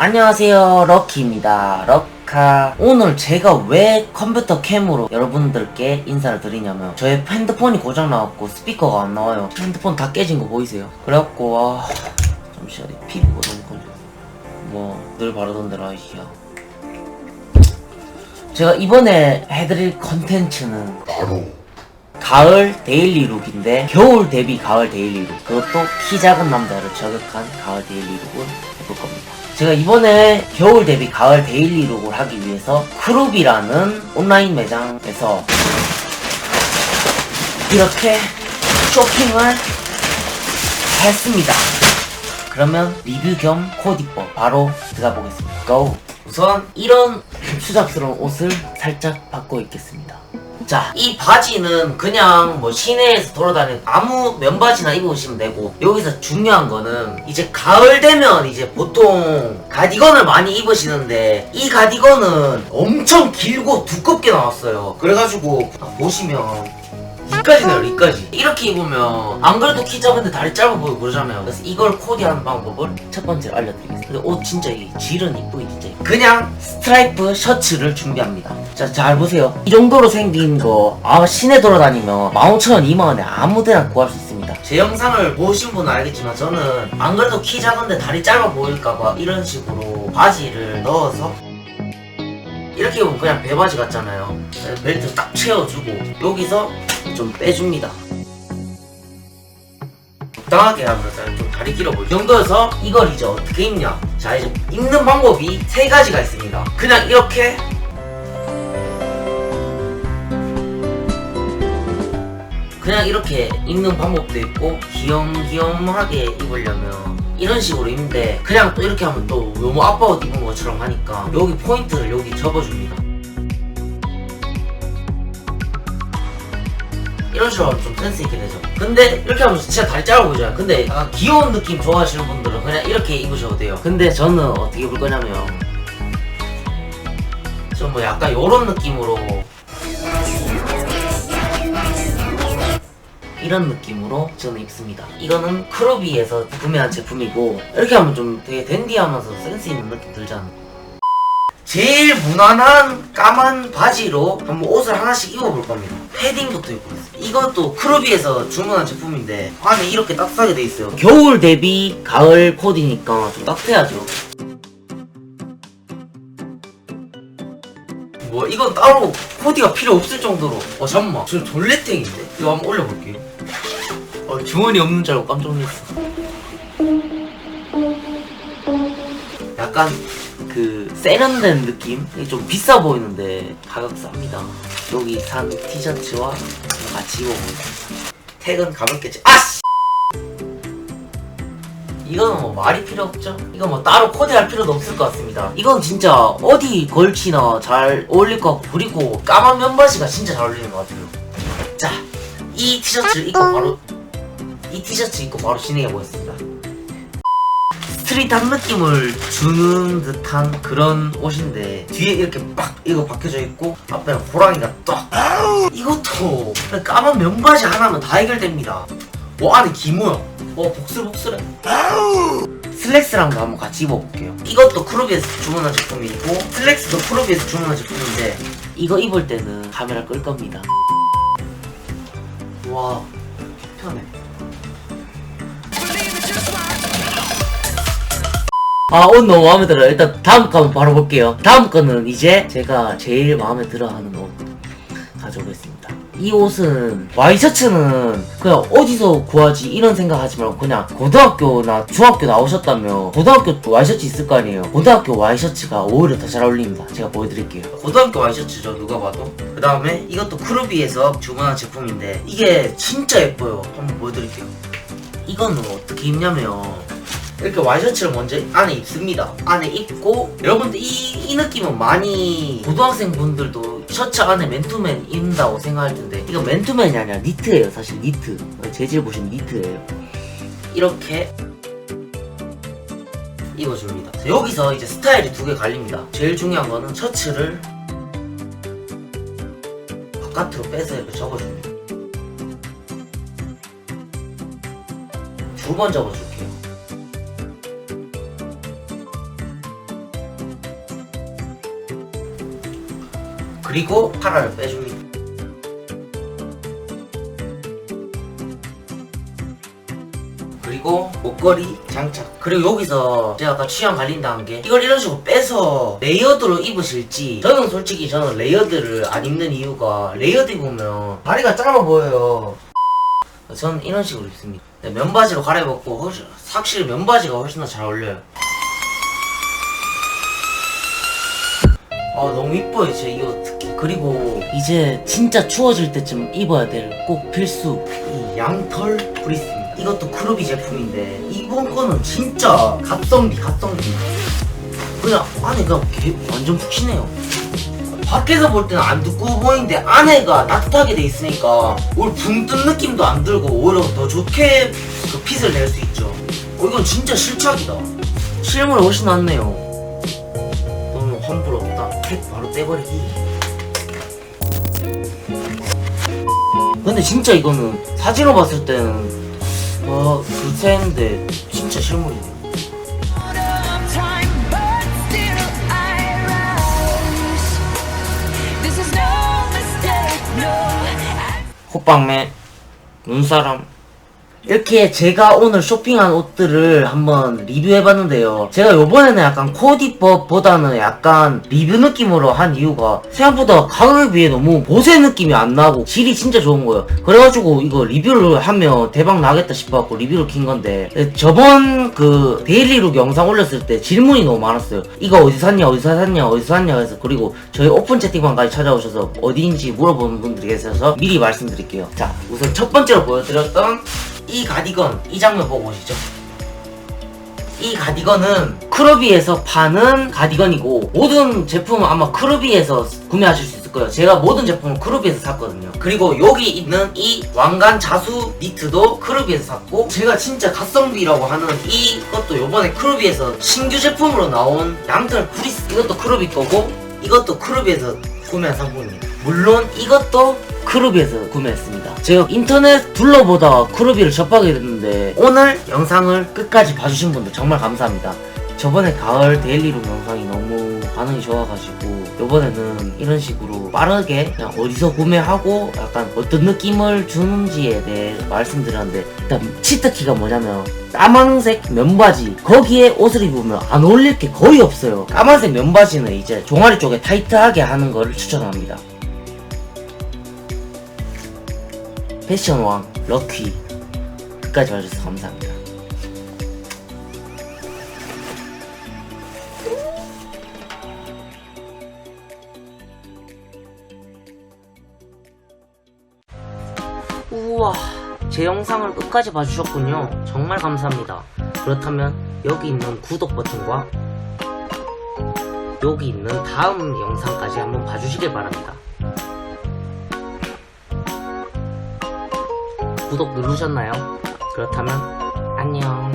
안녕하세요 럭키입니다. 럭카. 오늘 제가 왜 컴퓨터 캠으로 여러분들께 인사를 드리냐면 저의 핸드폰이 고장나갖고 스피커가 안 나와요. 핸드폰 다 깨진 거 보이세요? 그래갖고 아 잠시만요 피부가 너무 걸려. 뭐늘 바르던 대로 하시야 제가 이번에 해드릴 컨텐츠는 바로 가을 데일리 룩인데 겨울 대비 가을 데일리 룩. 그것도 키 작은 남자를 저격한 가을 데일리 룩을 해볼 겁니다 제가 이번에 겨울 대비 가을 데일리 룩을 하기 위해서 크룹이라는 온라인 매장에서 이렇게 쇼핑을 했습니다. 그러면 리뷰 겸 코디법 바로 들어가 보겠습니다. 고! 우선 이런 추잡스러운 옷을 살짝 바꿔 입겠습니다 자, 이 바지는 그냥 뭐 시내에서 돌아다니는 아무 면바지나 입으시면 되고 여기서 중요한 거는 이제 가을 되면 이제 보통 가디건을 많이 입으시는데 이 가디건은 엄청 길고 두껍게 나왔어요. 그래가지고 보시면 이까지 나요, 이까지. 이렇게 입으면 안 그래도 키 작은데 다리 짧아 보이고 그러잖아요. 그래서 이걸 코디하는 방법을 첫 번째로 알려드리겠습니다. 근데 옷 진짜 이 질은 이쁘긴 진짜. 그냥 스트라이프 셔츠를 준비합니다. 자, 잘 보세요. 이 정도로 생긴 거, 아, 시내 돌아다니면 15,000원, 2만원에 아무 데나 구할 수 있습니다. 제 영상을 보신 분은 알겠지만 저는 안 그래도 키 작은데 다리 짧아 보일까봐 이런 식으로 바지를 넣어서 이렇게 입으면 그냥 배바지 같잖아요. 벨트 딱 채워주고 여기서 좀 빼줍니다. 적당하게 하면서 좀 다리 길어 보일 정도여서 이걸 이제 어떻게 입냐? 자 이제 입는 방법이 세 가지가 있습니다. 그냥 이렇게 그냥 이렇게 입는 방법도 있고 귀염귀염하게 입으려면 이런 식으로 입는데 그냥 또 이렇게 하면 또 너무 아빠 옷 입은 것처럼 하니까 여기 포인트를 여기 접어줍니다 이런 식으로 좀 센스 있게 되죠 근데 이렇게 하면 진짜 다리 보이잖아요 근데 약간 귀여운 느낌 좋아하시는 분들은 그냥 이렇게 입으셔도 돼요 근데 저는 어떻게 입을 거냐면 좀뭐 약간 요런 느낌으로 이런 느낌으로 저는 입습니다. 이거는 크로비에서 구매한 제품이고 이렇게 하면 좀 되게 댄디하면서 센스 있는 느낌 들잖아. 제일 무난한 까만 바지로 한번 옷을 하나씩 입어볼 겁니다. 패딩부터 입고 있어요. 이것도 크로비에서 주문한 제품인데 안에 이렇게 따뜻하게 돼 있어요. 겨울 대비 가을 코디니까 좀 따뜻해야죠. 뭐 이건 따로 코디가 필요 없을 정도로 어 잠깐만 저 졸레탱인데? 이거 한번 올려볼게요 어 주머니 없는 줄 알고 깜짝 놀랐어 약간 그 세련된 느낌? 이게 좀 비싸 보이는데 가격 쌉니다 여기 산 티셔츠와 같이 입어보겠습니다 택은 가볍겠지 아씨 이거는 뭐 말이 필요 없죠? 이거 뭐 따로 코디할 필요도 없을 것 같습니다. 이건 진짜 어디 걸치나 잘 어울릴 것 같고 그리고 까만 면바지가 진짜 잘 어울리는 것 같아요. 자, 이 티셔츠를 입고 바로 이 티셔츠 입고 바로 진행해 보겠습니다. 스트릿한 느낌을 주는 듯한 그런 옷인데 뒤에 이렇게 빡 이거 박혀져 있고 앞에는 호랑이가 딱 이것도 까만 면바지 하나면 다 해결됩니다. 와 안에 기모야. 와 복슬복슬해. 슬랙스랑도 한번 같이 입어볼게요. 이것도 크로비에서 주문한 제품이고 슬랙스도 크로비에서 주문한 제품인데 이거 입을 때는 카메라 끌 겁니다. 와 편해. 아옷 너무 마음에 들어요. 일단 다음 거 한번 바로 볼게요. 다음 거는 이제 제가 제일 마음에 들어 하는 옷 가져오겠습니다. 이 옷은 와이셔츠는 그냥 어디서 구하지 이런 생각하지 말고 그냥 고등학교나 중학교 나오셨다면 고등학교 와이셔츠 있을 거 아니에요 고등학교 와이셔츠가 오히려 더 잘 어울립니다 제가 보여드릴게요 고등학교 와이셔츠죠 누가 봐도 그 다음에 이것도 크루비에서 주문한 제품인데 이게 진짜 예뻐요 한번 보여드릴게요 이거는 어떻게 입냐면 이렇게 와이셔츠를 먼저 안에 입습니다. 안에 입고 여러분들 이, 이 느낌은 많이 고등학생 분들도 셔츠 안에 맨투맨 입는다고 생각할 텐데 이거 맨투맨이 아니라 니트예요 사실 니트. 재질 보시면 니트예요. 이렇게 입어줍니다. 자, 여기서 이제 스타일이 두 개 갈립니다. 제일 중요한 거는 셔츠를 바깥으로 빼서 이렇게 접어줍니다. 두 번 접어줄게요 그리고 파라를 빼줍니다. 그리고 목걸이 장착. 그리고 여기서 제가 아까 취향 갈린다는 게 이걸 이런 식으로 빼서 레이어드로 입으실지 저는 솔직히 저는 레이어드를 안 입는 이유가 레이어드 입으면 다리가 짧아 보여요. 저는 이런 식으로 입습니다. 네, 면바지로 갈아입었고 확실히 면바지가 훨씬 더 잘 어울려요 아 너무 이뻐요 제 이거 특히. 그리고 이제 진짜 추워질 때쯤 입어야 될 꼭 필수 이 양털 브리스입니다. 이것도 크루비 제품인데 이번 거는 진짜 갓성비 갓성비. 그냥 안에가 개, 완전 푹신해요. 밖에서 볼 때는 안 두꺼워 보이는데 안에가 따뜻하게 돼 있으니까 오히려 붕뜬 느낌도 안 들고 오히려 더 좋게 그 핏을 낼 수 있죠. 어 이건 진짜 실착이다. 실물 훨씬 낫네요 팩 바로 떼버리기 근데 진짜 이거는 사진으로 봤을 때는 와 글쎄 했는데 진짜 실물이네. 호빵맨 눈사람 이렇게 제가 오늘 쇼핑한 옷들을 한번 리뷰해봤는데요. 제가 요번에는 약간 코디법보다는 약간 리뷰 느낌으로 한 이유가 생각보다 가격에 비해 너무 보세 느낌이 안 나고 질이 진짜 좋은 거예요. 그래가지고 이거 리뷰를 하면 대박 나겠다 싶어갖고 리뷰를 킨 건데 저번 그 데일리룩 영상 올렸을 때 질문이 너무 많았어요. 이거 어디서 샀냐 어디서 샀냐 어디서 샀냐 해서 그리고 저희 오픈 채팅방까지 찾아오셔서 어디인지 물어보는 분들이 계셔서 미리 말씀드릴게요. 자 우선 첫 번째로 보여드렸던 이 가디건 이 장면 보고 오시죠. 이 가디건은 크로비에서 파는 가디건이고 모든 제품은 아마 크로비에서 구매하실 수 있을 거예요. 제가 모든 제품을 크로비에서 샀거든요. 그리고 여기 있는 이 왕관 자수 니트도 크로비에서 샀고 제가 진짜 갓성비라고 하는 이것도 요번에 크로비에서 신규 제품으로 나온 양털 브리스 이것도 크로비 거고 이것도 크로비에서 구매한 상품입니다. 물론 이것도 크루비에서 구매했습니다. 제가 인터넷 둘러보다 크루비를 접하게 됐는데 오늘 영상을 끝까지 봐주신 분들 정말 감사합니다. 저번에 가을 데일리룸 영상이 너무 반응이 좋아가지고 이번에는 이런 식으로 빠르게 그냥 어디서 구매하고 약간 어떤 느낌을 주는지에 대해 말씀드렸는데 일단 치트키가 뭐냐면 까만색 면바지 거기에 옷을 입으면 안 어울릴 게 거의 없어요 까만색 면바지는 이제 종아리 쪽에 타이트하게 하는 거를 추천합니다 패션왕 럭키. 끝까지 봐주셔서 감사합니다. 우와 제 영상을 끝까지 봐주셨군요. 정말 감사합니다. 그렇다면 여기 있는 구독 버튼과 여기 있는 다음 영상까지 한번 봐주시길 바랍니다 구독 누르셨나요? 그렇다면 안녕